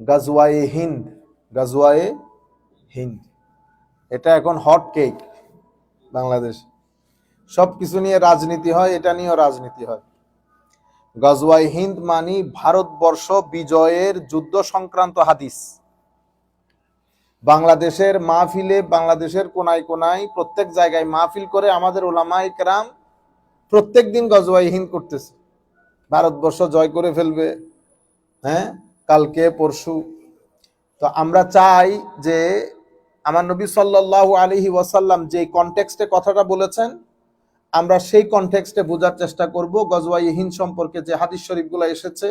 গাজওয়ায়ে হিন্দ গাজওয়ায়ে হিন্দ। এটা এখন hot cake Bangladesh. সব কিছু নিয়ে রাজনীতি হয়, এটা নিয়েও রাজনীতি হয়। গজওয়াই হিন্দ মানি ভারতবর্ষ বিজয়ের যুদ্ধ সংক্রান্ত হাদিস। বাংলাদেশের মাহফিলে বাংলাদেশের কোনায় কোনায় প্রত্যেক জায়গায় মাহফিল করে আমাদের ওলামাই কেরাম প্রত্যেক দিন গজওয়াই হিন্দ করতেছে। ভারতবর্ষ জয় করে ফেলবে হ্যাঁ? কালকে, পরশু। তো আমরা চাই যে আমার নবী সাল্লাল্লাহু আলাইহি ওয়াসাল্লাম যে কনটেক্সটে কথাটা বলেছেন, আমরা সেই কনটেক্সটে বোঝার চেষ্টা করব। গজওয়াই হিন্দ সম্পর্কে যে হাদিস শরীফগুলো এসেছে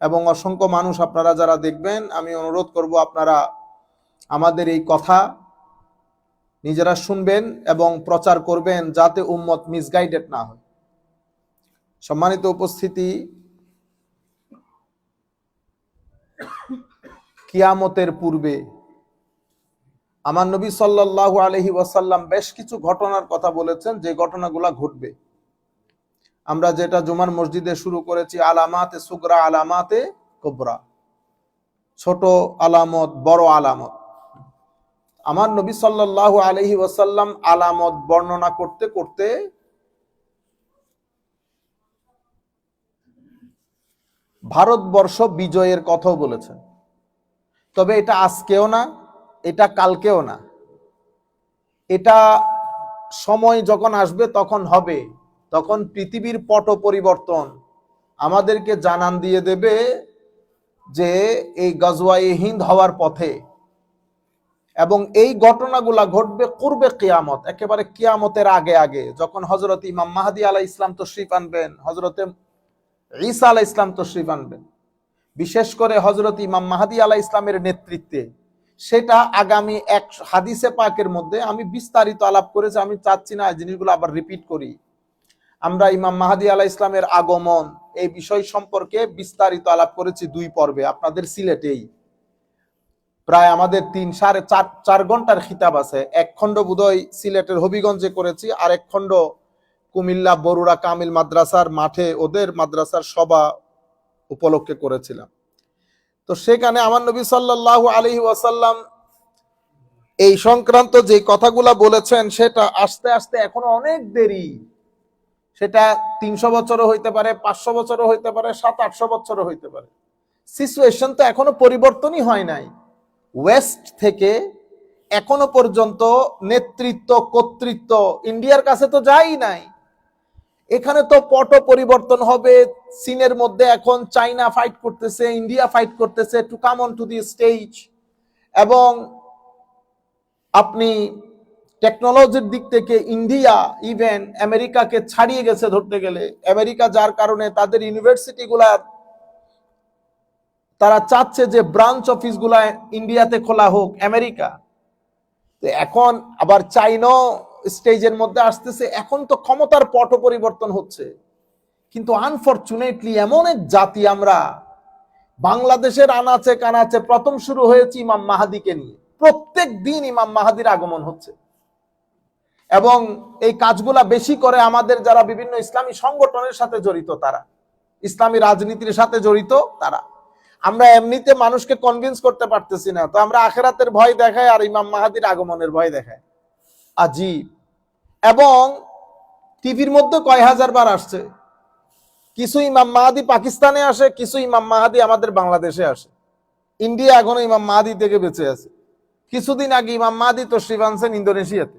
এবং অসংখ্য মানুষ আপনারা যারা দেখবেন, আমি অনুরোধ করব আপনারা আমাদের এই কথা নিজেরা শুনবেন এবং প্রচার করবেন যাতে উম্মত মিসগাইডেড না হয়। সম্মানিত উপস্থিতি কিয়ামতের পূর্বে। আমার নবী সাল্লাল্লাহু আলহি ওয়াসাল্লাম বেশ কিছু ঘটনার কথা বলেছেন, যে ঘটনাগুলা ঘটবে। আমরা যেটা জুমার মসজিদে শুরু করেছি, আলামাতে সুগরা, আলামাতে কোবরা। ছোট আলামত, বড় আলামত। আমার নবী সাল্লাল্লাহু আলহি ওয়াসাল্লাম আলামত বর্ণনা করতে করতে ভারতবর্ষ বিজয়ের কথাও বলেছেন। তবে এটা আজকেও না, এটা কালকেও না। এটা সময় যখন আসবে তখন হবে, তখন পৃথিবীর পট পরিবর্তন আমাদেরকে জানান দিয়ে দেবে যে এই গজওয়াই হিন্দ হওয়ার পথে এবং এই ঘটনাগুলা ঘটবে করবে কিয়ামত, একেবারে কিয়ামতের আগে আগে, যখন হজরত ইমাম মাহাদি আলাহ ইসলাম তশরিফ আনবেন হজরতে ঈসা আলাহ ইসলাম তশরিফ আনবেন। বিশেষ করে হজরত ইমাম মাহাদি আলাহ ইসলামের নেতৃত্বে। সেটা আগামী এক হাদিসে পাকের মধ্যে আমি বিস্তারিত আলাপ করেছি আমি চাচ্ছি না জিনিসগুলো আবার রিপিট করি। আমরা ইমাম মাহাদি আলাহ ইসলামের আগমন এই বিষয় সম্পর্কে বিস্তারিত আলাপ করেছি দুই পর্বে, আপনাদের সিলেটেই। প্রায় আমাদের তিন সাড়ে চার চার ঘণ্টার খিতাব আছে। এক খণ্ড বোধহয় সিলেটের হবিগঞ্জে করেছি, আর এক খণ্ড কুমিল্লা, বরুড়া, কামিল মাদ্রাসার মাঠে ওদের মাদ্রাসার সভা উপলক্ষে করেছিলাম। তো সেখানে আমার নবী সাল্লাল্লাহু আলহি ওয়াসাল্লাম এই সংক্রান্ত যে কথাগুলা বলেছেন, সেটা আস্তে আস্তে এখনও অনেক দেরি। সেটা তিনশো বছরও হইতে পারে, পাঁচশো বছরও হইতে পারে, সাত, আটশো বছরও হইতে পারে। সিচুয়েশন তো এখনও পরিবর্তনই হয় নাই। ওয়েস্ট থেকে এখনও পর্যন্ত নেতৃত্ব, কর্তৃত্ব ইন্ডিয়ার কাছে তো যাই নাই। এখানে তো পট পরিবর্তন হবে। চীনের মধ্যে এখন চাইনা ফাইট করতেছে, ইন্ডিয়া ফাইট করতেছে to come on to the stage এবং আপনি টেকনোলজির দিক থেকে ইন্ডিয়া ইভেন আমেরিকাকে ছাড়িয়ে গেছে ধরতে গেলে। আমেরিকা যার কারণে তাদের ইউনিভার্সিটিগুলার তারা চাচ্ছে যে ব্রাঞ্চ অফিসগুলা ইন্ডিয়াতে খোলা হোক, আমেরিকা। এখন আবার চাইনা স্টেজের মধ্যে আসতেছে, এখন তো ক্ষমতার পট পরিবর্তন হচ্ছে। কিন্তু আনফরচুনেটলি এমন এক জাতি আমরা, বাংলাদেশের আনাচে কানাচে প্রথম শুরু হয়েছে ইমাম মাহাদিকে নিয়ে। প্রত্যেক দিন ইমাম মাহাদির আগমন হচ্ছে। এবং এই কাজগুলা বেশি করে আমাদের যারা বিভিন্ন ইসলামী সংগঠনের সাথে জড়িত তারা, ইসলামী রাজনীতির সাথে জড়িত তারা। আমরা এমনিতে মানুষকে কনভিন্স করতে পারতেছি না, তো আমরা আখেরাতের ভয় দেখাই আর ইমাম মাহাদির আগমনের ভয় দেখাই। আজীব। এবং টিভির মধ্যে কয় হাজার বার আসছে। কিছু ইমাম মাহাদি পাকিস্তানে আসে, কিছু ইমাম মাহাদি আমাদের বাংলাদেশে আসে। ইন্ডিয়া এখনও ইমাম মাহাদি থেকে বেঁচে আছে। কিছুদিন আগে ইমাম মাহাদি তশরিফ আনছেন ইন্দোনেশিয়াতে।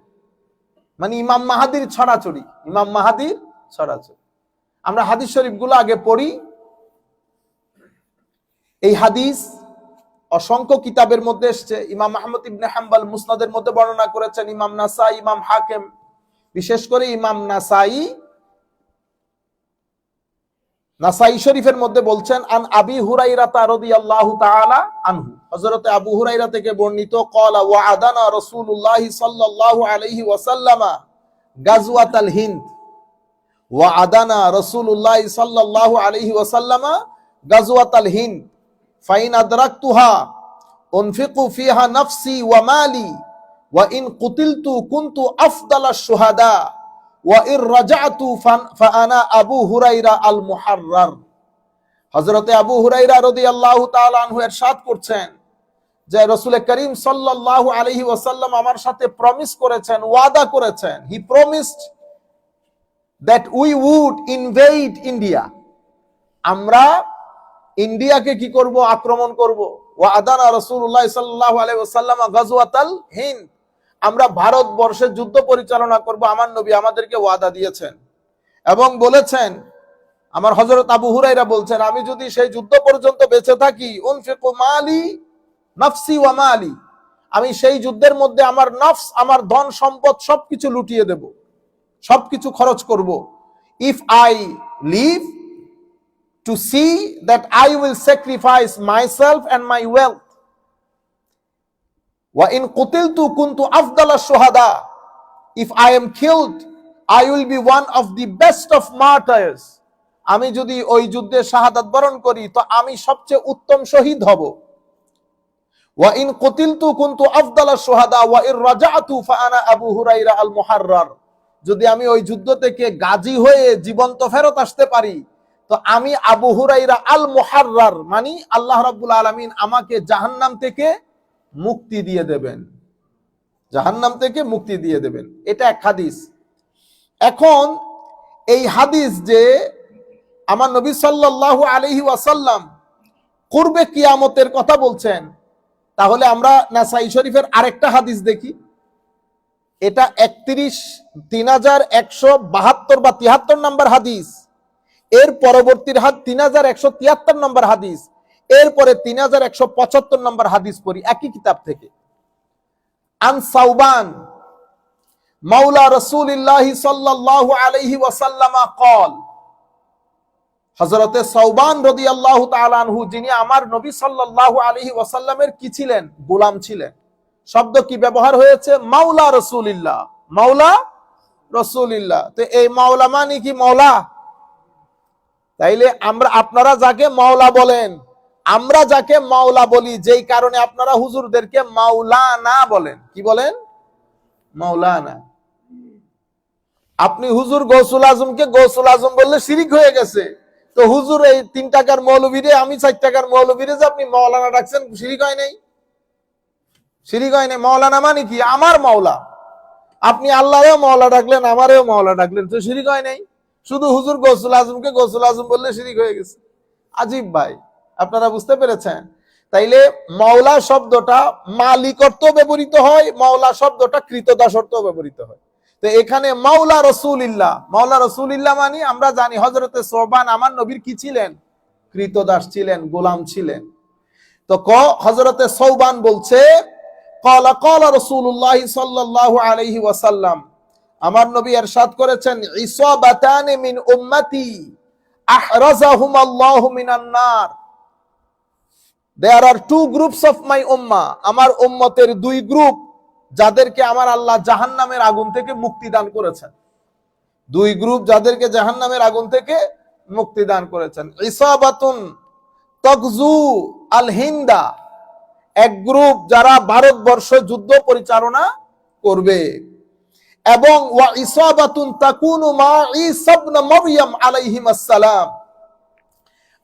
মানে ইমাম মাহাদির ছড়াছড়ি, ইমাম মাহাদির ছড়াছড়ি। আমরা হাদিস শরীফগুলো আগে পড়ি। এই হাদিস অসংখ্য কিতাবের মধ্যে এসছে। ইমাম আহমদ ইবনে হাম্বাল মুসনাদের মধ্যে বর্ণনা করেছেন, ইমাম নাসাই, ইমাম হাকেম। বিশেষ করে ইমাম নাসাই নাসাই শরীফের মধ্যে বলছেন, আন আবি হুরাইরাতা রাদিয়াল্লাহু তাআলা আনহু। হযরতে আবু হুরাইরা থেকে বর্ণিত, ক্বালা ওয়া আদানা রাসূলুল্লাহি সাল্লাল্লাহু আলাইহি ওয়াসাল্লামা গাজওয়াতাল হিন্দ। ওয়া আদানা রাসূলুল্লাহি সাল্লাল্লাহু আলাইহি ওয়াসাল্লামা গাজওয়াতাল হিন্দ। ফাইন আদরাকতুহা, উনফিকু ফিহা নাফসি ওয়া মালি, ওয়া ইন কুতিলতু কুনতু আফদালাশ শুহাদা, ওয়া ইর রাজাতু ফাআনা আবু হুরাইরা আল মুহাররার হজরতে আবু হুরাইরা আল্লাহ এরশাদ করছেন যে রসুল করিম সাল্লাল্লাহু আলহি ওয়াসাল্লাম আমার সাথে প্রমিস করেছেন, ওয়াদা করেছেন। He promised that we would invade India আমরা ইন্ডিয়াকে কি করব? আক্রমণ করব? ওয়াদানা রাসূলুল্লাহ সাল্লাল্লাহু আলাইহি ওয়াসাল্লাম গাজওয়াতাল হিন্দ। আমরা ভারতবর্ষে যুদ্ধ পরিচালনা করব, আমার নবী আমাদেরকে ওয়াদা দিয়েছেন। এবং বলেছেন, আমার হযরত আবু হুরাইরা বলছেন, আমি যদি সেই যুদ্ধ পর্যন্ত বেঁচে থাকি, উনফিকু মালি নফসি ওয়া মালি। আমি সেই যুদ্ধের মধ্যে আমার নফস, আমার ধন সম্পদ সবকিছু লুটিয়ে দেব, সবকিছু খরচ করব। If I live to see that I will sacrifice myself and my wealth. وَإِن قُتِلْتُ كُنْتُ أَفْضَلَ الشُّهَدَى If I am killed, I will be one of the best of martyrs. আমি যদি ওই যুদ্ধে শাহাদাত বরণ করি তো আমি সবচেয়ে উত্তম শহীদ হব وَإِن قُتِلْتُ كُنْتُ أَفْضَلَ الشُّهَدَى وَإِن رَجَعْتُ فَأَنَا أَبُو هُرَيْرَةَ الْمُحَرَّرُ যদি আমি ওই যুদ্ধ থেকে গাজী হয়ে জীবন্ত ফেরত আসতে পারি তো আমি আবু হুরাইরা আল মুহাররার মানে আল্লাহ রাব্বুল আলামিন আমাকে জাহান্নাম থেকে মুক্তি দিয়ে দেবেন। জাহান্নাম থেকে মুক্তি দিয়ে দেবেন। এটা এক হাদিস। এখন এই হাদিস যে আমার নবী সাল্লাল্লাহু আলাইহি ওয়াসাল্লাম পূর্বে কিয়ামতের কথা বলছেন, তাহলে আমরা নাসাই শরীফের আরেকটা হাদিস দেখি। এটা একত্রিশ তিন হাজার একশো বাহাত্তর বা তিয়াত্তর নাম্বার হাদিস। এর পরবর্তীর হাত তিন হাজার একশো তিয়াত্তর নম্বর হাদিস। এরপরে তিন হাজার একশো পঁচাত্তর নম্বর হাদিস পড়ি একই কিতাব থেকে। আন সাউবান মাওলা সাল্লাল্লাহু আলাইহি ওয়াসাল্লামা কল, হযরতে সাউবান রাদিয়াল্লাহু তাআলা আনহু, যিনি আমার নবী সাল্লাল্লাহু আলাইহি ওয়াসাল্লামের কি ছিলেন? গোলাম ছিলেন। শব্দ কি ব্যবহার হয়েছে? মাওলা রসুলিল্লাহ মাওলা রসুলিল্লাহ। তো এই মাওলা মানে কি মাওলা? তাইলে আমরা, আপনারা যাকে মাওলা বলেন, আমরা যাকে মাওলা বলি, যেই কারণে আপনারা হুজুরদেরকে মাওলানা বলেন। কি বলেন? মাওলানা। আপনি হুজুর গৌসুল আজমকে গৌসুল আজম বললে শিরিক হয়ে গেছে। তো হুজুর, এই তিন টাকার মৌলবীরে আমি চার টাকার মৌলবীরে যে আপনি মাওলানা ডাকছেন, শিরিক হয় নাই? শিরিক হয় নাই। মাওলানা মানে কি? আমার মাওলা। আপনি আল্লাহরেও মাওলা ডাকলেন, আমারেও মাওলা ডাকলেন, তো শিরিক হয় নাই? শুধু হুজুর গৌসুল আজমকে গৌসুল আজম বললে শিরিক হয়ে গেছে। আজিব ভাই, আপনারা বুঝতে পেরেছেন? তাইলে মাওলা শব্দটা মালিকত্ব ব্যবহৃত হয়, মাওলা শব্দটা কৃতদাসত্ব ব্যবহৃত হয়। তো এখানে মাওলা রসুলিল্লাহ মাওলা রসুলিল্লাহ মানে আমরা জানি হজরতে সোবান আমার নবীর কি ছিলেন? কৃতদাস ছিলেন, গোলাম ছিলেন। তো ক হজরতে সৌবান বলছে, কলা কলা রসুল্লাহ সাল্লাহ আলহি ওয়াসাল্লাম আমার নবী এরশাদ করেছেন, ইসাবাতানে মিন উম্মতি, আহরাজাহুম আল্লাহু মিনান নার। There are two groups of my উম্মা আমার উম্মতের দুই গ্রুপ যাদেরকে আমার আল্লাহ জাহান্নামের আগুন থেকে মুক্তি দান করেছেন। দুই গ্রুপ যাদেরকে জাহান্নামের আগুন থেকে মুক্তি দান করেছেন। ইসাবাতুন তকজু আল হিন্দা, এক গ্রুপ যারা ভারতবর্ষ যুদ্ধ পরিচালনা করবে। এবং ওয়া ইসাবাতুন তাকুনু মা ঈসা ইবনে মারইয়াম আলাইহিম আসসালাম।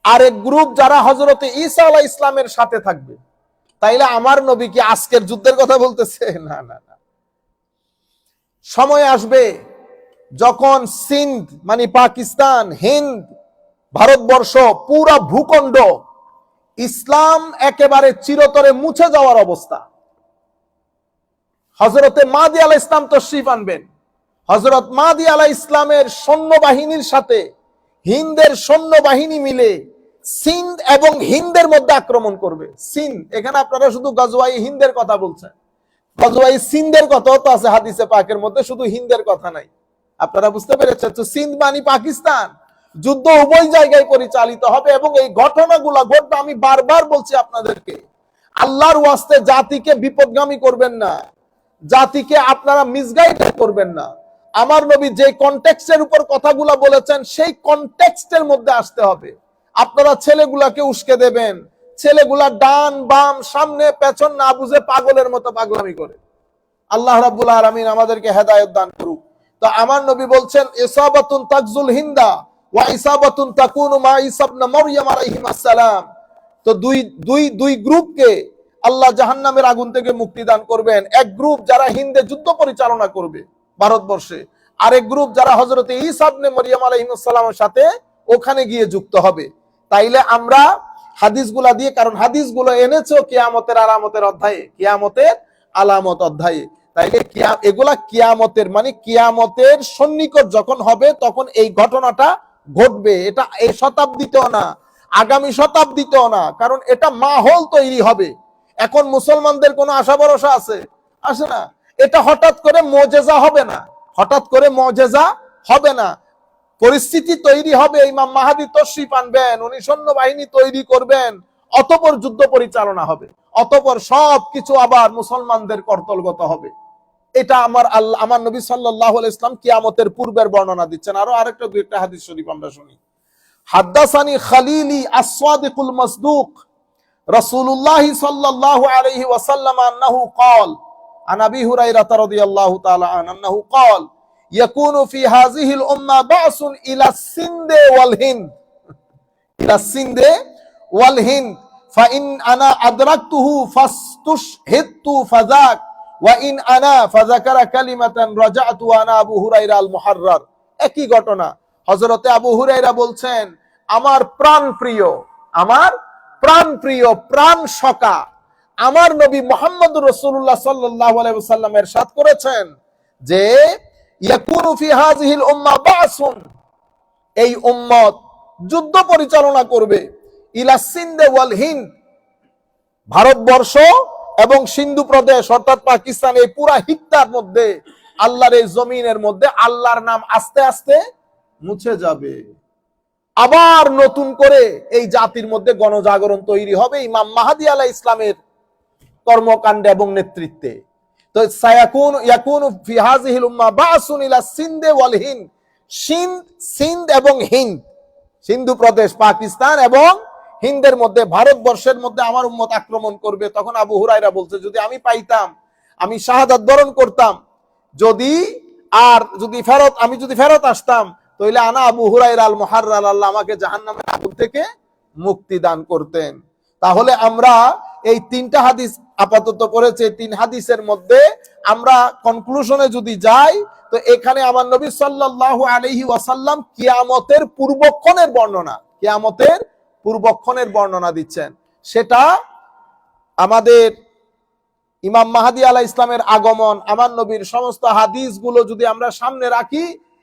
আরেক গ্রুপ যারা হযরতে ঈসা আলাইহিস ইসলামের সাথে থাকবে। তাইলে আমার নবী কি আজকের যুদ্ধের কথা বলতেছে? না না না। সময় আসবে যখন সিন্ধ মানে পাকিস্তান, হিন্দ, ভারতবর্ষ পুরা ভূখণ্ড ইসলাম একেবারে চিরতরে মুছে যাওয়ার অবস্থা। হজরতে মাদি আলাহ ইসলাম তশরিফ আনবেন। হজরত মাদি আলাহ ইসলামের সৈন্যবাহিনীর সাথে, হিন্দের সৈন্যবাহিনী মিলে সিন্ধ এবং হিন্দের মধ্যে আক্রমণ করবে। সিন্ধ, এখানে আপনারা শুধু গজওয়াই হিন্দের কথা বলছেন। গজওয়াই সিন্ধের কথাও তো আছে হাদিসে পাকের মধ্যে, শুধু হিন্দের কথা নাই। আপনারা বুঝতে পেরেছেন? তো সিন্ধ মানে পাকিস্তান। যুদ্ধ উভয় জায়গায় পরিচালিত হবে এবং এই ঘটনাগুলো ঘটবে, আমি বারবার বলছি আপনাদেরকে। আল্লাহর ওয়াস্তে জাতিকে বিপদগামী করবেন না। জাতিকে আপনারা মিসগাইড করবেন না। আমার নবী যে কনটেক্সটের উপর কথাগুলা বলেছেন, সেই কনটেক্সটের মধ্যে আসতে হবে। আপনারা ছেলেগুলাকে উস্কে দেবেন। ছেলেগুলা ডান, বাম, সামনে, পেছন না বুঝে পাগলের মতো পাগলামি করে। আল্লাহ রাব্বুল আলামিন আমাদেরকে হেদায়েত দান করুক। তো আমার নবী বলছেন, ইসাবাতুন তাকজুল হিন্দা ওয়া ইসাবাতুন তাকুনু মা ঈসা ইবনে মারইয়াম আলাইহিস সালাম তো দুই দুই দুই গ্রুপকে আল্লাহ জাহান্নামের আগুন থেকে মুক্তি দান করবেন। এক গ্রুপ যারা হিন্দে যুদ্ধ পরিচালনা করবে ভারতবর্ষে, আরেক গ্রুপ যারা হজরত ইসাবনে মরিয়াম আলহিমসাল্লামের সাথে ওখানে গিয়ে যুক্ত হবে। তাইলে আমরা হাদিসগুলা দিয়ে, কারণ হাদিসগুলো এনেছো কিয়ামতের আলামতের অধ্যায়ে, কিয়ামতের আলামত অধ্যায়ে। তাইলে এগুলা কিয়ামতের মানে কিয়ামতের সন্নিকট যখন হবে, তখন এই ঘটনাটা ঘটবে। এটা এই শতাব্দীতেও না, আগামী শতাব্দীতেও না, কারণ এটা মাহল তৈরি হবে। এখন মুসলমানদের কোনো আশা ভরসা আছে? আসে না। এটা হঠাৎ করে মজেজা হবে না। হঠাৎ করে মজেজা হবে না। পরিস্থিতি তৈরি হবে। ইমাম মাহাদি তশরিফ আনবেন, উনি সৈন্যবাহিনী তৈরি করবেন, অতপর যুদ্ধ পরিচালনা হবে। অতপর সব কিছু আবার মুসলমানদের কর্তলগত হবে। এটা আমার আল্লাহ, আমার নবী সাল্লাহ ইসলাম কিয়ামতের পূর্বের বর্ণনা দিচ্ছেন। আরও আরেকটা দুই একটা হাদিস শরীফ আমরা শুনি। হাদ্দাসানি খালিলি আসওয়াদিকুল মাসদুক। রাসূলুল্লাহ সাল্লাল্লাহু আলাইহি ওয়াসাল্লাম আন্নাহু قال عن ابي هريره رضي الله تعالى عنه انه قال يكون في هذه الامه بعث الى السند والهند الى السند والهند فان انا ادركته فاستشهدت فذاك وان انا فذكر كلمه رجعت وانا ابو هريره المحرر একই ঘটনা হযরতে আবু হুরাইরা বলছেন আমার প্রাণ প্রিয় আমার প্রাণ প্রিয়, প্রাণ সকা আমার নবী মোহাম্মদ রসুল্লাহ সাল্লাহ সাল্লামের সাথ করেছেন যে এই উম্মত যুদ্ধ পরিচালনা করবে। ইলা সিন্দে ওয়াল হিন্দ। ভারতবর্ষ এবং সিন্ধু প্রদেশ, অর্থাৎ পাকিস্তান, এই পুরা হিত্তার মধ্যে, আল্লাহর এই জমিনের মধ্যে আল্লাহর নাম আস্তে আস্তে মুছে যাবে। আবার নতুন করে এই জাতির মধ্যে গণজাগরণ তৈরি হবে ইমাম মাহাদি আলাহ ইসলামের কর্মকাণ্ডে এবং নেতৃত্বে। তো সায়াকুন, ইয়াকুন ফি হাযিহিল উম্মাহ বাসুন ইলা সিন্দে ওয়াল হিন্দ। সিন্ধ সিন্ধ এবং হিন্দ। সিন্ধু প্রদেশ, পাকিস্তান এবং হিন্দের মধ্যে, ভারতবর্ষের মধ্যে আমার উম্মত আক্রমণ করবে। তখন আবু হুরাইরা বলছে, যদি আমি পাইতাম, আমি শাহাদাত বরণ করতাম, যদি আর যদি ফেরত, আমি যদি ফেরত আসতাম তাহলে আনা আবু হুরাইরা আল মুহাররাল আল্লাহ আমাকে জাহান জাহান্নামের আগুন থেকে মুক্তি দান করতেন। তাহলে আমরা এই তিনটা হাদিস আপাতত করেছে তিন হাদিসের মধ্যে আমরা কনক্লুশনে যদি যাই, তো এখানে আমার নবী সাল্লাল্লাহু আলাইহি ওয়াসাল্লাম কিয়ামতের পূর্বক্ষণের বর্ণনা, কিয়ামতের পূর্বক্ষণের বর্ণনা দিচ্ছেন। সেটা আমাদের ইমাম মাহাদি আলাহ ইসলামের আগমন, আমার নবীর সমস্ত হাদিসগুলো যদি আমরা সামনে রাখি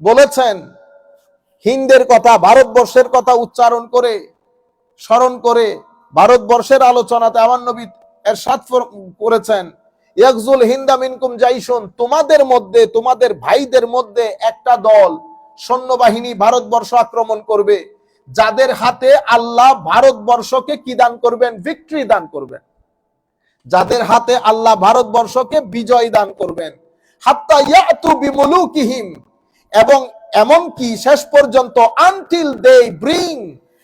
বলেছেন, হিন্দের কথা, ভারতবর্ষের কথা উচ্চারণ করে, স্মরণ করে, ভারতবর্ষের আলোচনাতে আমার নবী এর সাত করেছেন, ইয়াকজুল হিন্দা মিনকুম জাইশুন, তোমাদের মধ্যে, তোমাদের ভাইদের মধ্যে একটা দল, সৈন্যবাহিনী ভারতবর্ষ আক্রমণ করবে, যাদের হাতে আল্লাহ ভারতবর্ষকে কি দান করবেন? ভিক্টরি দান করবেন। যাদের হাতে আল্লাহ ভারতবর্ষকে বিজয় দান করবেন। হাত্তা ইয়াতু বিমুলুকিহিম এবং এমনকি শেষ পর্যন্ত until they bring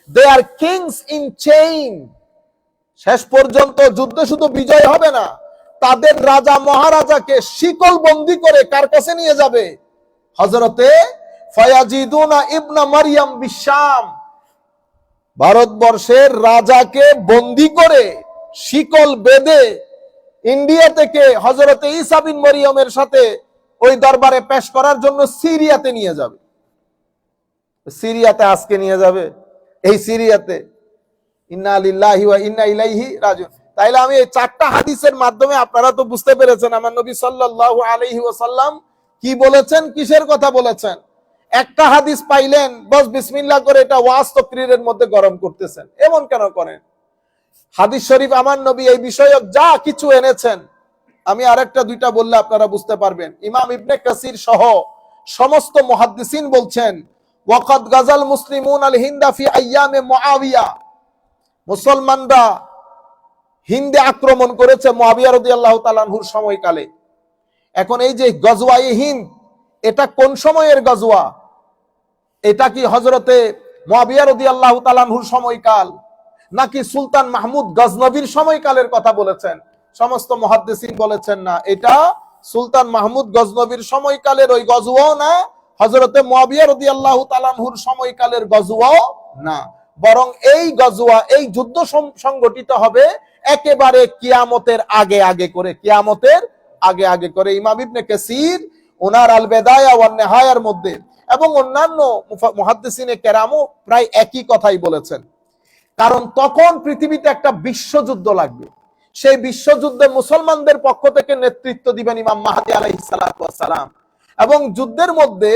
their kings in chain শেষ পর্যন্ত যুদ্ধ শুধু বিজয় হবে না, তাদের রাজা মহারাজাকে শিকল বন্দি করে কার কাছে নিয়ে যাবে? হজরতে ফয়াজিদুনা ইবনা মারিয়াম বিশাম। ভারতবর্ষের রাজাকে বন্দি করে শিকল বেঁধে ইন্ডিয়া থেকে হজরতে ইসাবিন মরিয়মের সাথে ওই দরবারে পেশ করার জন্য সিরিয়াতে নিয়ে যাবে। সিরিয়াতে আজকে নিয়ে যাবে। এই সিরিয়াতে। ইন্না লিল্লাহি ওয়া ইন্না ইলাইহি রাজিউন। তাইলে আমি এই চারটা হাদিসের মাধ্যমে আপনারা তো বুঝতে পেরেছেন, আমার নবী সাল্লাল্লাহু আলাইহি ওয়াসাল্লাম কি বলেছেন, কিসের কথা বলেছেন? একটা হাদিস পাইলেন, বস বিসমিল্লাহ করে এটা ওয়াজ তকরিরের মধ্যে গরম করতেছেন। এমন কেন করেন? হাদিস শরীফ আমার নবী এই বিষয়ক যা কিছু এনেছেন আমি আরেকটা, দুইটা বললে আপনারা বুঝতে পারবেন। ইমাম ইবনে কাসির সহ সমস্ত মুহাদ্দিসিন বলছেন, ওয়াকাদ গাজাল মুসলিমুন আল হিন্দা ফি আইয়ামে মুআবিয়া। মুসলমানরা হিন্দে আক্রমণ করেছে মুআবিয়া রাদিয়াল্লাহু তাআলাহুর সময়কালে। এখন এই যে গজওয়ায়ে হিন্দ, এটা কোন সময়ের গজওয়া? এটা কি হজরতে মুআবিয়া রাদিয়াল্লাহু তাআলাহুর সময়কাল, নাকি সুলতান মাহমুদ গজনবীর সময়কালের কথা বলেছেন? সমস্ত মহাদ্দেসিন বলেছেন না। এটা সুলতান মাহমুদ গজনবীর সময়কালের ওই গজওয়াও না হজরতে মুয়াবিয়া সময়কালের গজওয়াও না। বরং এই গজওয়া, এই যুদ্ধ সংগঠিত হবে একেবারে কিয়ামতের আগে আগে করে, কিয়ামতের আগে আগে করে। ইমাম কাসির ওনার আল বেদায়া ওয়ান নেহায়ার মধ্যে এবং অন্যান্য মুহাদ্দিসিনে কেরামও প্রায় একই কথাই বলেছেন। কারণ তখন পৃথিবীতে একটা বিশ্বযুদ্ধ লাগবে। সেই বিশ্বযুদ্ধে মুসলমানদের পক্ষ থেকে নেতৃত্ব দিবেন ইমাম মাহাদি আলাইসালাম এবং যুদ্ধের মধ্যে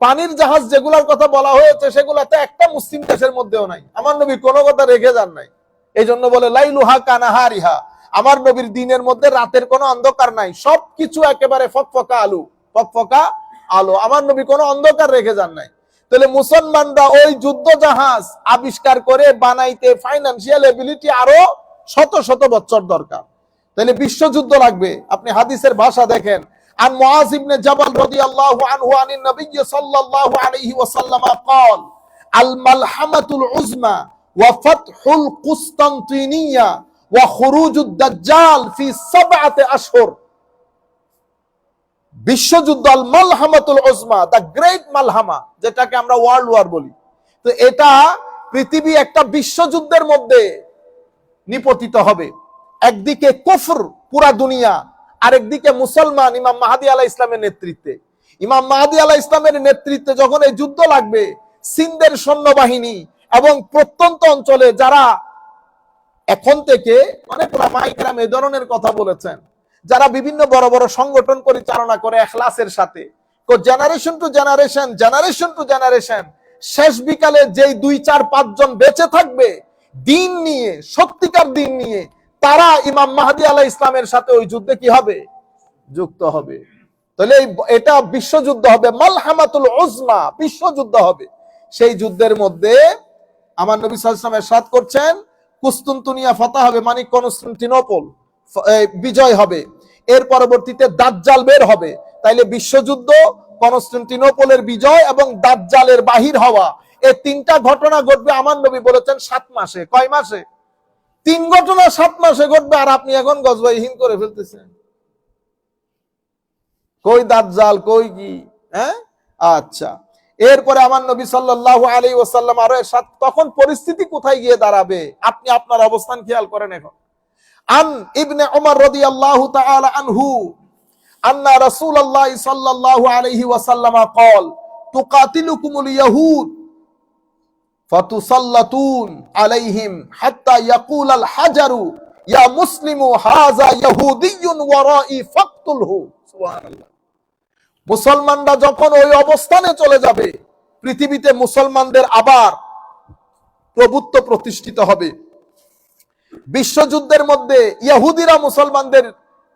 পানির জাহাজ যেগুলোর কথা বলা হয়েছে, সেগুলাতে একটা মুসলিম দেশের মধ্যেও নাই। আমার নবী কোনো কথা রেখে যান নাই। এই জন্য বলে, লাইলুহা কানাহারিহা আমার নবীর দিনের মধ্যে রাতের কোনো অন্ধকার নাই। সবকিছু একেবারে ফকফকা আলু। ফকফকা আলো। আমার নবী কোনো অন্ধকার রেখে যান নাই। তাহলে মুসলমানরা ওই যুদ্ধ জাহাজ আবিষ্কার করে বানাইতে ফাইন্যান্সিয়াল এবিলিটি আরও শত শত বছর দরকার তাহলে বিশ্বযুদ্ধ লাগবে আপনি হাদিসের ভাষা দেখেন عن معاذ بن جبل رضي الله عنه عن النبي صلى الله عليه وسلم قال الملحمة العظمى وفتح القسطنطينية وخروج الدجال في سبعة أشهر বিশ্বযুদ্ধ আল মালহামাতুল ওজমা দ্য গ্রেট মালহামা যেটাকে আমরা ওয়ার্ল্ড ওয়ার বলি তো এটা পৃথিবী একটা বিশ্বযুদ্ধের মধ্যে নিপতিত হবে। একদিকে কুফর পুরা দুনিয়া, আরেকদিকে মুসলমান ইমাম মাহাদি আলাহ ইসলামের নেতৃত্বে। ইমাম মাহাদি আলাহ ইসলামের নেতৃত্বে যখন এই যুদ্ধ লাগবে, সিন্ধের সৈন্যবাহিনী এবং প্রত্যন্ত অঞ্চলে যারা এখন থেকে অনেক রামাইকরাম এ ধরনের কথা বলেছেন, যারা বিভিন্ন বড় বড় সংগঠন পরিচালনা করে এখলাসের সাথে generation to generation generation to generation শেষ বিকালে যেই দুই, চার, পাঁচজন বেঁচে থাকবে দিন নিয়ে, সত্যিকার দিন নিয়ে তারা ইমাম মাহাদি আলাহ ইসলামের সাথে ওই যুদ্ধে কি হবে? যুক্ত হবে। তাহলে এটা বিশ্বযুদ্ধ হবে। মালহামাতুল ওজমা বিশ্বযুদ্ধ হবে। সেই যুদ্ধের মধ্যে আমার নবী আলাইহি সাদ করছেন কুস্তুনতুনিয়া ফতা হবে মানে কনস্টান্টিনোপল বিজয় হবে। এর পরবর্তীতে দাজ্জাল বের হবে। তাইলে বিশ্বযুদ্ধ কনস্টান্টিনোপলের বিজয় এবং দাজ্জালের বাহির হওয়া এই তিনটা ঘটনা ঘটবে আমার নবী বলেছেন সাত মাসে। কয় মাসে? তিন ঘটনা সাত মাসে ঘটবে আর আপনি এখন গজবাইহীন করে ফেলতেছেন। কই দাঁত জাল কই কি? হ্যাঁ? আচ্ছা। এরপরে আমার নবী সাল্লাহ আলী ওসাল্লাম আরও তখন পরিস্থিতি কোথায় গিয়ে দাঁড়াবে? আপনি আপনার অবস্থান খেয়াল করেন এখন। আন ইবনে ওমর রদি আল্লাহ আনহু, আন্না রসুল আল্লাহ সাল্লাহ আলহি ওয়াসাল্লামা কল, তুকাতিলুকুমুল ইয়াহুদ ফতুসাল্লাতুন আলাইহিম হাত্তা ইয়াকুল আল হাজারু, ইয়া মুসলিমু হাযা ইয়াহুদিয়ুন ওয়ারাই ফাকতুলহু। সুবহানাল্লাহ। মুসলমানরা যখন ওই অবস্থানে চলে যাবে, পৃথিবীতে মুসলমানদের আবার প্রভুত্ব প্রতিষ্ঠিত হবে। বিশ্বযুদ্ধের মধ্যে ইয়াহুদিরা মুসলমানদের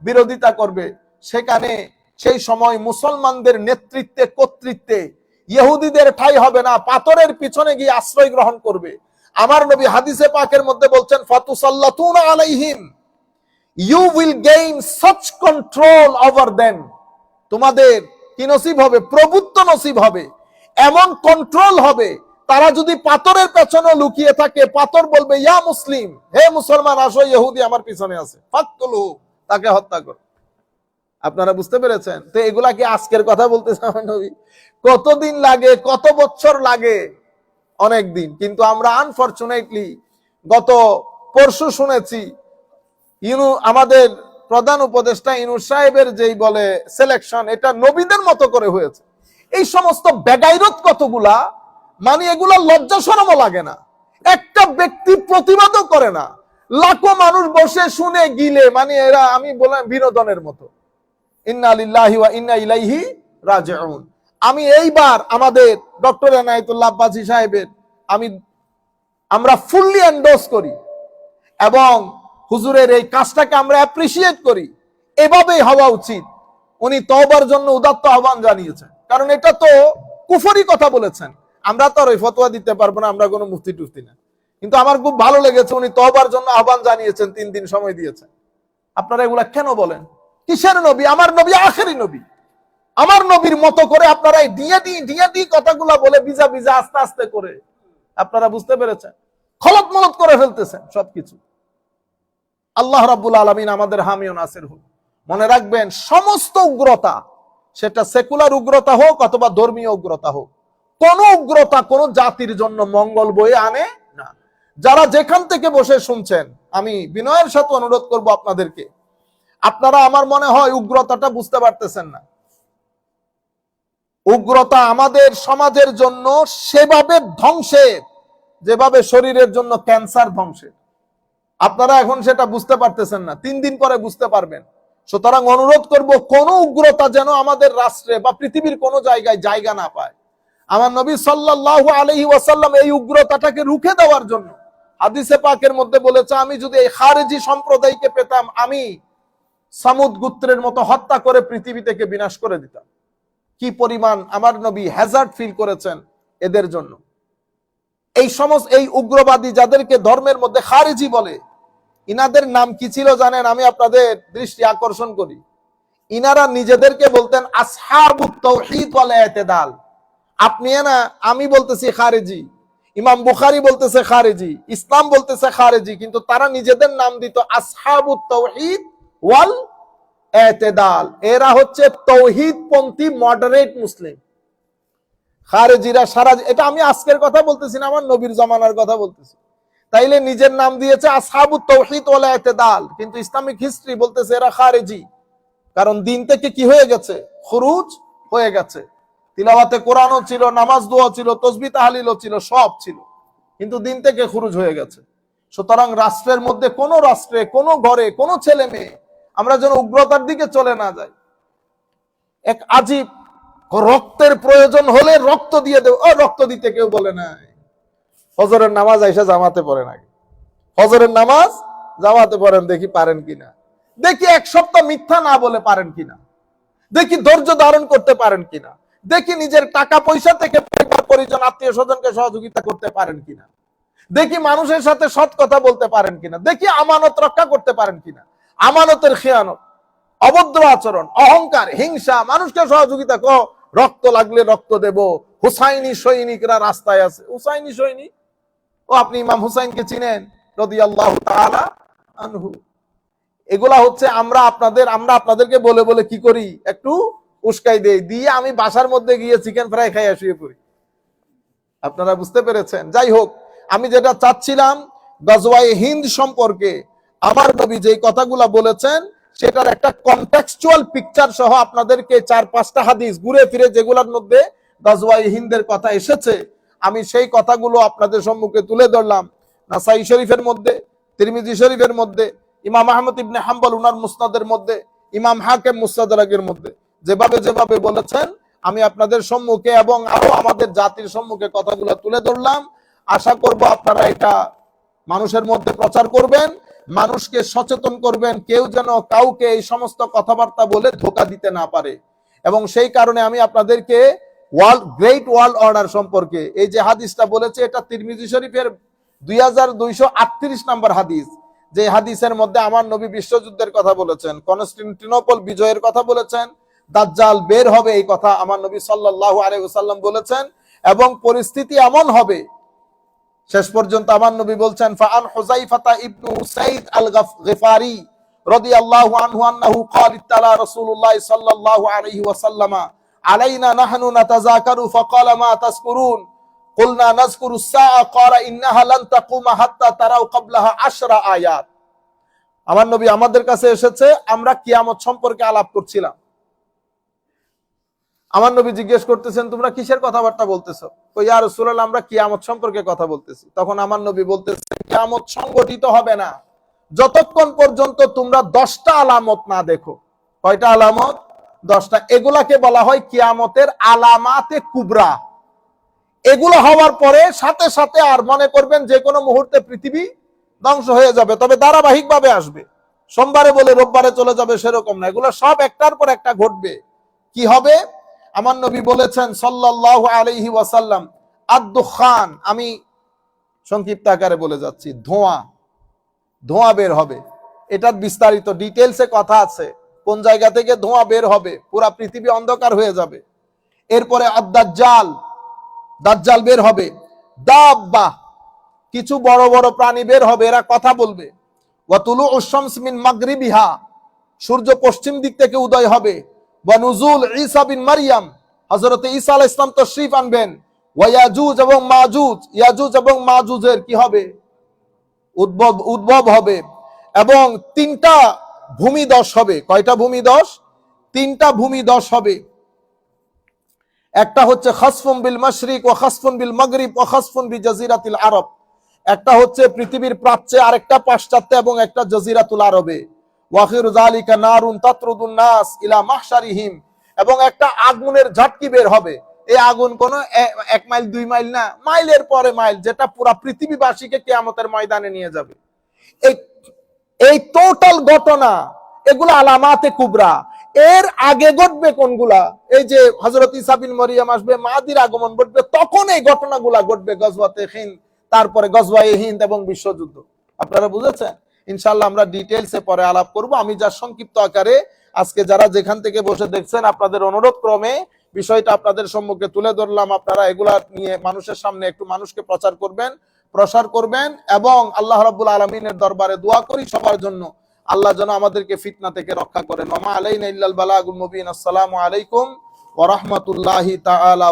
বিরোধিতা করবে। সেখানে সেই সময় মুসলমানদের নেতৃত্বে, কর্তৃত্বে ইহুদিদের ঠাই হবে না, পাথরের পিছনে গিয়ে আশ্রয় গ্রহণ করবে। আমার নবী হাদিসে পাকের মধ্যে বলছেন, ফাতুসাল্লাতুনা আলাইহিম। You will gain such control over them তোমাদের কি নসিব হবে? প্রভুত্ব নসিব হবে। এমন কন্ট্রোল হবে, তারা যদি পাথরের পেছনে লুকিয়ে থাকে, পাথর বলবে, ইয়া মুসলিম, হে মুসলমান, আসো, ইহুদি আমার পিছনে আছে। ফাকতুলহু তাকে হত্যা কর। আপনারা বুঝতে পেরেছেন? তো এগুলা কি আজকের কথা আমার নবী? কতদিন লাগে, কত বছর লাগে? অনেক দিন কিন্তু আমরা আনফরচুনেটলি গত পরশু শুনেছি, ইনু, আমাদের প্রধান উপদেষ্টা ইনুর সাহেবের যেই বলে সিলেকশন এটা নবীদের মতো করে হয়েছে। এই সমস্ত বেগাইরত কতগুলা মানে এগুলা লজ্জা সরমও লাগে না। একটা ব্যক্তি প্রতিবাদও করে না। লাখো মানুষ বসে শুনে গিলে মানে এরা, আমি বললাম বিনোদনের মতো। ইন্না লিল্লাহি ওয়া ইন্না ইলাইহি রাজিউন। আমি এইবার আমাদের ডক্টর এনায়েতুল্লাহ সাহেবের, আমি, আমরা ফুললি এন্ডোর্স করি এবং হুজুরের এই কাজটাকে আমরা অ্যাপ্রিসিয়েট করি। এভাবেই হওয়া উচিত। উনি তওবার জন্য উদাত্ত আহ্বান জানিয়েছেন। কারণ এটা তো কুফরি কথা বলেছেন। আমরা তো আর ওই ফতোয়া দিতে পারব না, আমরা কোনো মুফতি টুফতি না। কিন্তু আমার খুব ভালো লেগেছে উনি তবার জন্য আহ্বান জানিয়েছেন, তিন দিন সময় দিয়েছেন। আপনারা এগুলা কেন বলেন? কিসের নবী? আমার নবী আখেরি নবী। আমার নবীর মতো করে আপনারা এই দিয়ে দি দিয়ে দি কথাগুলা বলে বিজা বিজা আস্তে আস্তে করে। আপনারা বুঝতে পেরেছেন? খলত মলত করে ফেলতেছেন সবকিছু। আল্লাহ রাব্বুল আলমিন আমাদের হামিও নাসির হোক। মনে রাখবেন, সমস্ত উগ্রতা, সেটা সেকুলার উগ্রতা হোক অথবা ধর্মীয় উগ্রতা হোক, কোন উগ্রতা কোন জাতির জন্য মঙ্গল বয়ে আনে না। যারা যেখান থেকে বসে শুনছেন, আমি বিনয়ের সাথে অনুরোধ করব আপনাদেরকে আপনারা আমার মনে হয় উগ্রতাটা বুঝতে পারতেছেন না। উগ্রতা আমাদের সমাজের জন্য সেভাবে ধ্বংসের, যেভাবে শরীরের জন্য ক্যান্সার ধ্বংসের। আপনারা এখন সেটা বুঝতে পারতেছেন না, তিন দিন পরে বুঝতে পারবেন। সুতরাং অনুরোধ করব, কোন উগ্রতা যেন আমাদের রাষ্ট্রে বা পৃথিবীর কোন জায়গায় জায়গা না পায়। আমার নবী সাল্লাল্লাহু আলাইহি ওয়াসাল্লাম এই উগ্রতাটাকে রুখে দেওয়ার জন্য হাদিসে পাকের মধ্যে বলেছে, আমি যদি এই খারেজি সম্প্রদায়কে পেতাম, আমি সামুদ গুত্রের মতো হত্যা করে পৃথিবী থেকে বিনাশ করে দিতাম। কি পরিমাণ আমার নবী হ্যাজার্ড ফিল করেছেন এদের জন্য। এই সমস্ত, এই উগ্রবাদী যাদেরকে ধর্মের মধ্যে খারেজি বলে, ইনাদের নাম কি ছিল জানেন? আমি আপনাদের দৃষ্টি আকর্ষণ করি। ইনারা নিজেদেরকে বলতেন আসহাবুত তাওহীদ ওয়াল ইতিদাল আপনি না আমি বলতেছি খারেজি, ইমাম বুখারি বলতেছে খারেজি, ইসলাম বলতেছে খারেজি, কিন্তু তারা নিজেদের নাম দিত আসহাবুত তাওহীদ ওয়াল এতেদাল। এরা হচ্ছে তৌহিদ পন্থী মডারেট মুসলিম। খারেজিরা সারা এটা আমি আজকের কথা বলতেছি না, আমার নবীর জমানার কথা বলতেছি। তাইলে নিজের নাম দিয়েছে আসহাবু তৌহিদ ওয়াল এতেদাল। কিন্তু ইসলামিক হিস্ট্রি বলতেছে এরা খারেজি। কারণ দিন থেকে কি হয়ে গেছে? খুরুজ হয়ে গেছে। তিলাওয়াতে কোরআনও ছিল, নামাজ দোয়া ছিল, তসবি তাহালিলও ছিল, সব ছিল। কিন্তু দিন থেকে খুরুজ হয়ে গেছে। সুতরাং রাষ্ট্রের মধ্যে কোন রাষ্ট্রে, কোন ঘরে, কোন ছেলে মেয়ে আমরা যেন উগ্রতার দিকে চলে না যাই। এক আজীব রক্তের প্রয়োজন হলে রক্ত দিয়ে দেব। ও, রক্ত দিতে কেউ বলে না। ফজরের নামাজ আইসা জামাতে পড়ে না ফজরের নামাজ জামাতে পড়েন, দেখি পারেন কিনা। দেখি এক সপ্তাহ মিথ্যা না বলে পারেন কিনা। দেখি ধৈর্য ধারণ করতে পারেন কিনা। দেখি নিজের টাকা পয়সা থেকে পরিবার পরিজন আত্মীয় স্বজনকে সহযোগিতা করতে পারেন কিনা। দেখি মানুষের সাথে সৎ কথা বলতে পারেন কিনা। দেখি আমানত রক্ষা করতে পারেন কিনা। আমানতের খেয়ানত অভদ্র আচরণ, অহংকার, হিংসা, মানুষকে সহযোগিতা কো রক্ত লাগলে রক্ত দেব। হুসাইনি সৈনিকরা রাস্তায় আছে। হুসাইনি সৈনিক? ও, আপনি ইমাম হুসাইনকে চিনেন? রদি আল্লাহ আনহু। এগুলা হচ্ছে আমরা আপনাদের, আমরা আপনাদেরকে বলে বলে কি করি? একটু উস্কাই দেই। দিয়ে আমি বাসার মধ্যে গিয়ে চিকেন ফ্রাই খাইয়া শুয়ে পড়ি। আপনারা বুঝতে পেরেছেন? যাই হোক, আমি যেটা চাচ্ছিলাম গজওয়াই হিন্দ সম্পর্কে আমার নবী যে কথাগুলা বলেছেন, সেটার একটা কনটেক্সচুয়াল পিকচার সহ আপনাদেরকে চার পাঁচটা হাদিস ঘুরে ফিরে যেগুলোর মধ্যে গজওয়াই হিন্দের কথা এসেছে, আমি সেই কথাগুলো আপনাদের সম্মুখে তুলে ধরলাম। নাসাই শরীফের মধ্যে, তিরমিজি শরীফের মধ্যে, ইমাম আহমদ ইবনে হাম্বল উনার মুসনাদের মধ্যে, ইমাম হাকেম মুস্তাদারাগের মধ্যে। যেভাবে যেভাবে বলেছেন, আমি আপনাদের সম্মুখে এবং আরও আমাদের জাতির সম্মুখে কথাগুলো তুলে ধরলাম। আশা করব আপনারা এটা মানুষের মধ্যে প্রচার করবেন। মানুষকে সচেতন করবেন, কেউ যেন কাউকে এই সমস্ত কথাবার্তা বলে ধোকা দিতে না পারে। এবং সেই কারণে আমি আপনাদেরকে ওয়ার্ল্ড, গ্রেট ওয়ার্ল্ড অর্ডার সম্পর্কে, এই যে হাদিসটা বলেছে, এটা তিরমিজি শরীফের দুই হাজার দুইশো আটত্রিশ নম্বর হাদিস। যে হাদিসের মধ্যে আমার নবী বিশ্বযুদ্ধের কথা বলেছেন, কনস্টিনটিনোপল বিজয়ের কথা বলেছেন, দাজ্জাল বের হবে এই কথা আমার নবী সাল্লাল্লাহু আলাইহি ওয়াসাল্লাম বলেছেন, এবং পরিস্থিতি এমন হবে শেষ পর্যন্ত আমার নবী বলছেন ফাআন হুযাইফাতা ইবনু উসাইদ আল গফারি রাদিয়াল্লাহু আনহু আন্নাহু قال ইত্তালা রাসূলুল্লাহ সাল্লাল্লাহু আলাইহি ওয়াসাল্লাম আলাইনা নাহনু নাতাযাকারু ফাকাল মা তাযকুরুন قلنا نذكر الساعة قال إنها لن تقوم حتى تروا قبلها عشر آيات আমার নবী আমাদের কাছে এসেছে আমরা কিয়ামত সম্পর্কে আলাপ করছিলাম আমার নবী জিজ্ঞেস করতেছেন, তোমরা কিসের কথাবার্তা বলতেছো? কই, ইয়া রাসূলুল্লাহ, আমরা কিয়ামত সম্পর্কে কথা বলতেছি। তখন আমার নবী বলতেছেন, কিয়ামত সংগঠিত হবে না। যতক্ষণ পর্যন্ত তোমরা দশটা আলামত না দেখো। কয়টা আলামত? দশটা। এগুলাকে বলা হয় কিয়ামতের আলামাতে কুবরা। এগুলো হওয়ার পরে সাথে সাথে আর মনে করবেন যে কোনো মুহূর্তে পৃথিবী ধ্বংস হয়ে যাবে, তবে ধারাবাহিক ভাবে আসবে। সোমবারে বলে রোববারে চলে যাবে সেরকম না। এগুলো সব একটার পর একটা ঘটবে। কি হবে? আমার নবী বলেছেন সাল্লাল্লাহু আলাইহি ওয়াসাল্লাম আদুখান আমি সংক্ষিপ্ত আকারে বলে যাচ্ছি, ধোঁয়া ধোঁয়া বের হবে। এটার বিস্তারিত ডিটেলসে কথা আছে, কোন জায়গা থেকে ধোঁয়া বের হবে, পুরা পৃথিবী অন্ধকার হয়ে যাবে। এরপরে আদাজ্জাল দাজ্জাল বের হবে। দাব্বা, কিছু বড় বড় প্রাণী বের হবে, এরা কথা বলবে। ওয়াতুলু উশামস মিন মাগরিবিহা, সূর্য পশ্চিম দিক থেকে উদয় হবে। ওয়া নুজুল ঈসা বিন মারিয়াম। হযরত ঈসা আলাইহিস সালাম আনবেন। এবং মাজুজ, ইয়াজুজ এবং মাজুজের কি হবে? উদ্ভব উদ্ভব হবে। এবং তিনটা ভূমিদশ হবে। কয়টা তিনটা হবে। একটা হচ্ছে খাসফুন বিল মাশরিক ও খাসফুন বিল মাগরিব ও খাসফুন বি জাজিরাতিল আরব। একটা হচ্ছে পৃথিবীর প্রাচ্যে, আরেকটা পাশ্চাত্যে এবং একটা জাজিরাতুল আরবে। ওয়াখির জালিকা নারুন নাস ইলা মাহশারিহিম। এবং একটা আগুনের ঝাটকি বের হবে। এই আগুন কোন এক মাইল, দুই মাইল না, মাইলের পরে মাইল, যেটা পুরা পৃথিবীবাসীকে কেয়ামতের ময়দানে নিয়ে যাবে। এই এই টোটাল ঘটনা, এগুলো আলামাতে কুবরা। এর আগে ঘটবে কোনগুলা? এই যে হজরত ইসাবিন মরিয়াম আসবে, মাদির আগমন ঘটবে, তখন এই ঘটনাগুলা ঘটবে গজওয়াতে হিন্দ, তারপরে গজওয়ায়ে হিন্দ এবং বিশ্বযুদ্ধ। আপনারা বুঝেছেন? ইনশাল্লাহ আমরা ডিটেলসে পরে আলাপ করব। আমি যা সংক্ষিপ্ত আকারে আজকে যারা যেখান থেকে বসে দেখছেন আপনাদের অনুরোধ ক্রমে বিষয়টা আপনাদের সম্মুখে তুলে ধরলাম। আপনারা এগুলা নিয়ে মানুষের সামনে একটু মানুষকে প্রচার করবেন, প্রসার করবেন এবং আল্লাহ রাব্বুল আলমিনের দরবারে দোয়া করি সবার জন্য। আল্লাহ যেন আমাদেরকে ফিতনা থেকে রক্ষা করেন। ওমা আলাইনা ইল্লাল বালাগুল মুবিন। আসসালামু আলাইকুম ওয়া রাহমাতুল্লাহি তাআলা